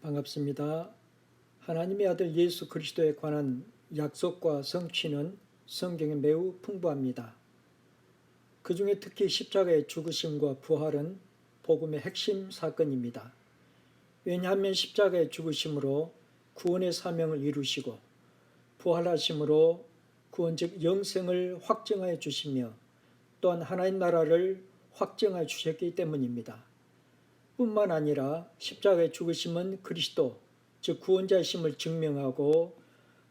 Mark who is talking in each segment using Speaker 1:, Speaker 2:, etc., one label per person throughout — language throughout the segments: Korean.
Speaker 1: 반갑습니다. 하나님의 아들 예수 그리스도에 관한 약속과 성취는 성경에 매우 풍부합니다. 그 중에 특히 십자가의 죽으심과 부활은 복음의 핵심 사건입니다. 왜냐하면 십자가의 죽으심으로 구원의 사명을 이루시고 부활하심으로 구원적 영생을 확정하여 주시며 또한 하나님 나라를 확정하여 주셨기 때문입니다. 뿐만 아니라 십자가의 죽으심은 그리스도, 즉 구원자심을 증명하고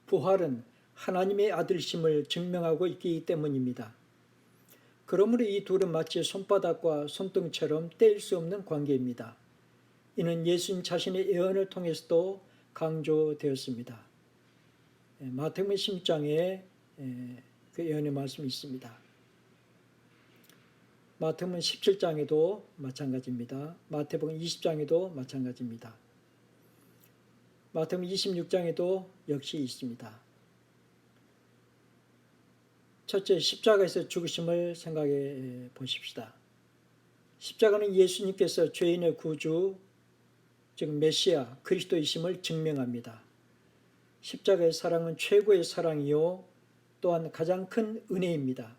Speaker 1: 부활은 하나님의 아들심을 증명하고 있기 때문입니다. 그러므로 이 둘은 마치 손바닥과 손등처럼 뗄수 없는 관계입니다. 이는 예수님 자신의 예언을 통해서도 강조되었습니다. 예, 마태복음 10장에 그 예언의 말씀이 있습니다. 마태복음 17장에도 마찬가지입니다. 마태복음 20장에도 마찬가지입니다. 마태복음 26장에도 역시 있습니다. 첫째, 십자가에서 죽으심을 생각해 보십시다. 십자가는 예수님께서 죄인의 구주, 즉 메시아, 그리스도이심을 증명합니다. 십자가의 사랑은 최고의 사랑이요, 또한 가장 큰 은혜입니다.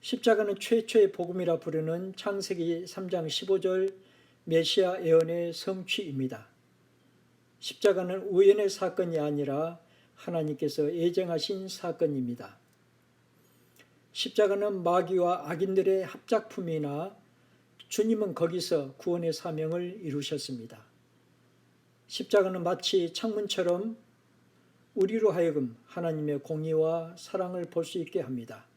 Speaker 1: 십자가는 최초의 복음이라 부르는 창세기 3장 15절 메시아 예언의 성취입니다. 십자가는 우연의 사건이 아니라 하나님께서 예정하신 사건입니다. 십자가는 마귀와 악인들의 합작품이나 주님은 거기서 구원의 사명을 이루셨습니다. 십자가는 마치 창문처럼 우리로 하여금 하나님의 공의와 사랑을 볼 수 있게 합니다.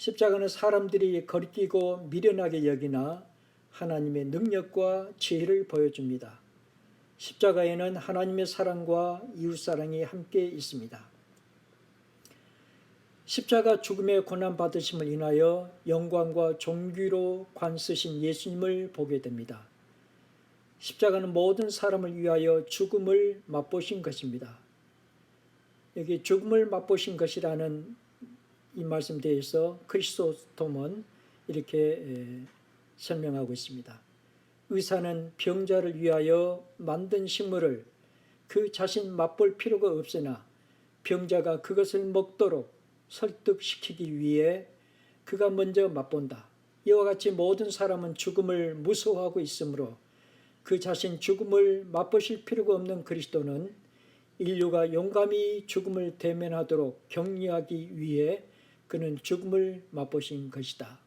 Speaker 1: 십자가는 사람들이 거리끼고 미련하게 여기나 하나님의 능력과 지혜를 보여줍니다. 십자가에는 하나님의 사랑과 이웃사랑이 함께 있습니다. 십자가 죽음의 고난 받으심을 인하여 영광과 종귀로 관쓰신 예수님을 보게 됩니다. 십자가는 모든 사람을 위하여 죽음을 맛보신 것입니다. 여기 죽음을 맛보신 것이라는 이 말씀 대해서 크리스토톰은 이렇게 설명하고 있습니다. 의사는 병자를 위하여 만든 식물을 그 자신 맛볼 필요가 없으나 병자가 그것을 먹도록 설득시키기 위해 그가 먼저 맛본다. 이와 같이 모든 사람은 죽음을 무서워하고 있으므로 그 자신 죽음을 맛보실 필요가 없는 그리스도는 인류가 용감히 죽음을 대면하도록 격려하기 위해 그는 죽음을 맛보신 것이다.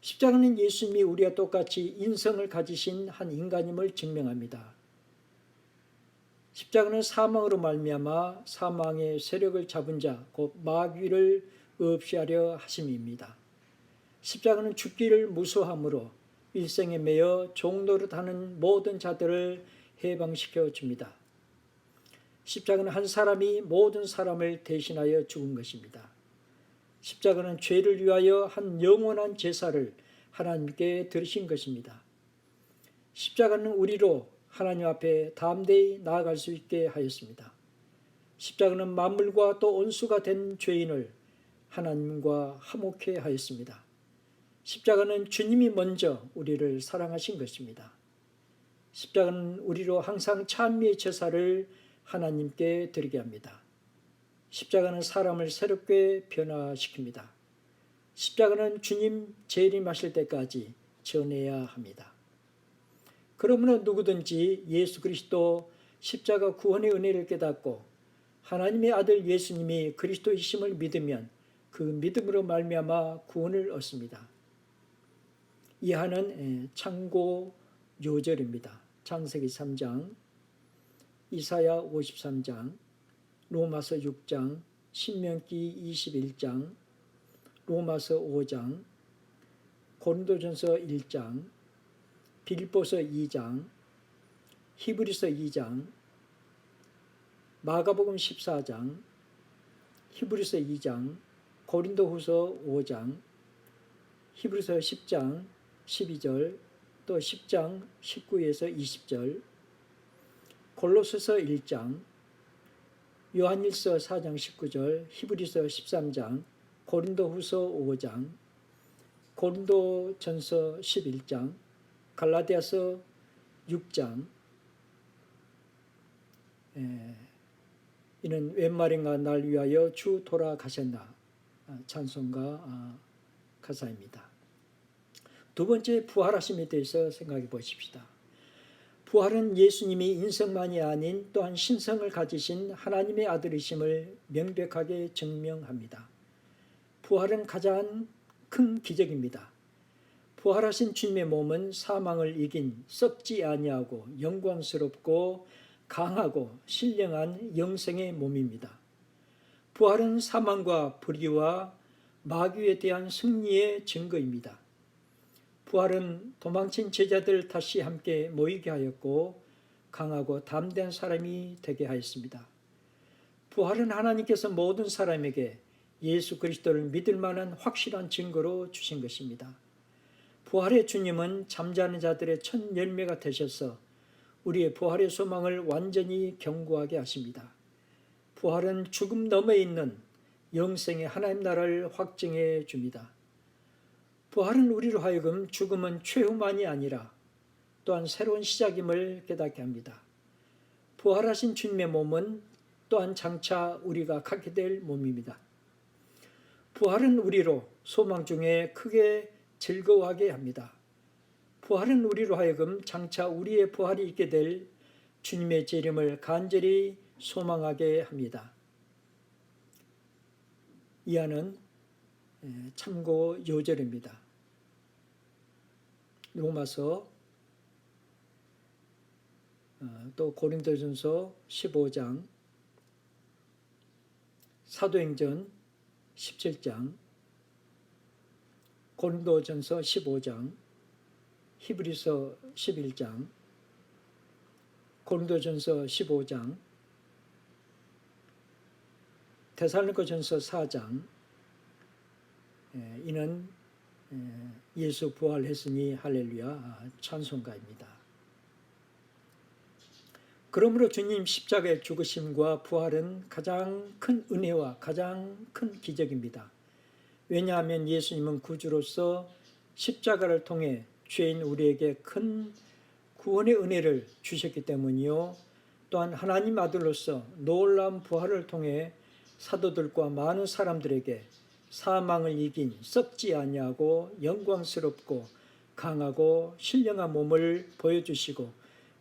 Speaker 1: 십자가는 예수님이 우리와 똑같이 인성을 가지신 한 인간임을 증명합니다. 십자가는 사망으로 말미암아 사망의 세력을 잡은 자, 곧 마귀를 없이 하려 하심입니다. 십자가는 죽기를 무서함으로 일생에 매여 종노릇하는 모든 자들을 해방시켜 줍니다. 십자가는 한 사람이 모든 사람을 대신하여 죽은 것입니다. 십자가는 죄를 위하여 한 영원한 제사를 하나님께 드리신 것입니다. 십자가는 우리로 하나님 앞에 담대히 나아갈 수 있게 하였습니다. 십자가는 만물과 또 온수가 된 죄인을 하나님과 화목해 하였습니다. 십자가는 주님이 먼저 우리를 사랑하신 것입니다. 십자가는 우리로 항상 찬미의 제사를 하나님께 드리게 합니다. 십자가는 사람을 새롭게 변화시킵니다. 십자가는 주님 재림하실 때까지 전해야 합니다. 그러므로 누구든지 예수 그리스도 십자가 구원의 은혜를 깨닫고 하나님의 아들 예수님이 그리스도이심을 믿으면 그 믿음으로 말미암아 구원을 얻습니다. 이하는 창고 요절입니다. 창세기 3장 이사야 53장, 로마서 6장, 신명기 21장, 로마서 5장, 고린도전서 1장, 빌보서 2장, 히브리서 2장, 마가복음 14장, 히브리서 2장, 고린도후서 5장, 히브리서 10장 12절, 또 10장 19에서 20절, 골로새서 1장, 요한일서 4장 19절, 히브리서 13장, 고린도후서 5장, 고린도전서 11장, 갈라디아서 6장 에, 이는 웬 말인가 날 위하여 주 돌아가셨나 아, 찬송가 아, 가사입니다. 두 번째 부활하심에 대해서 생각해 보십시다. 부활은 예수님이 인성만이 아닌 또한 신성을 가지신 하나님의 아들이심을 명백하게 증명합니다. 부활은 가장 큰 기적입니다. 부활하신 주님의 몸은 사망을 이긴 썩지 아니하고 영광스럽고 강하고 신령한 영생의 몸입니다. 부활은 사망과 불의와 마귀에 대한 승리의 증거입니다. 부활은 도망친 제자들 다시 함께 모이게 하였고 강하고 담대한 사람이 되게 하였습니다. 부활은 하나님께서 모든 사람에게 예수 그리스도를 믿을 만한 확실한 증거로 주신 것입니다. 부활의 주님은 잠자는 자들의 첫 열매가 되셔서 우리의 부활의 소망을 완전히 견고하게 하십니다. 부활은 죽음 너머에 있는 영생의 하나님 나라를 확증해 줍니다. 부활은 우리로 하여금 죽음은 최후만이 아니라 또한 새로운 시작임을 깨닫게 합니다. 부활하신 주님의 몸은 또한 장차 우리가 갖게 될 몸입니다. 부활은 우리로 소망 중에 크게 즐거워하게 합니다. 부활은 우리로 하여금 장차 우리의 부활이 있게 될 주님의 재림을 간절히 소망하게 합니다. 이하는 참고 요절입니다. 로마서 어, 또 고린도전서 15장 사도행전 17장 고린도전서 15장 히브리서 11장 고린도전서 15장 데살로니가전서 4장 이는 예수 부활했으니 할렐루야 찬송가입니다. 그러므로 주님 십자가의 죽으심과 부활은 가장 큰 은혜와 가장 큰 기적입니다. 왜냐하면 예수님은 구주로서 십자가를 통해 죄인 우리에게 큰 구원의 은혜를 주셨기 때문이요. 또한 하나님 아들로서 놀라운 부활을 통해 사도들과 많은 사람들에게 사망을 이긴 썩지 아니하고 영광스럽고 강하고 신령한 몸을 보여주시고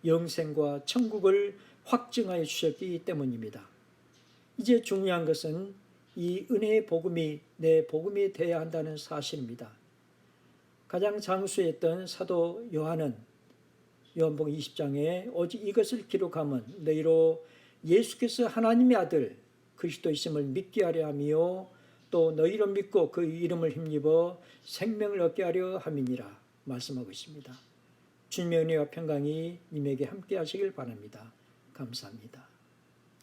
Speaker 1: 영생과 천국을 확증하여 주셨기 때문입니다. 이제 중요한 것은 이 은혜의 복음이 내 복음이 되어야 한다는 사실입니다. 가장 장수했던 사도 요한은 요한복 20장에 오직 이것을 기록하면 너희로 예수께서 하나님의 아들 그리스도이심을 믿게 하려 하며 또 너희로 믿고 그 이름을 힘입어 생명을 얻게 하려 함이니라 말씀하고 있습니다. 주님의 은혜와 평강이 님에게 함께 하시길 바랍니다. 감사합니다.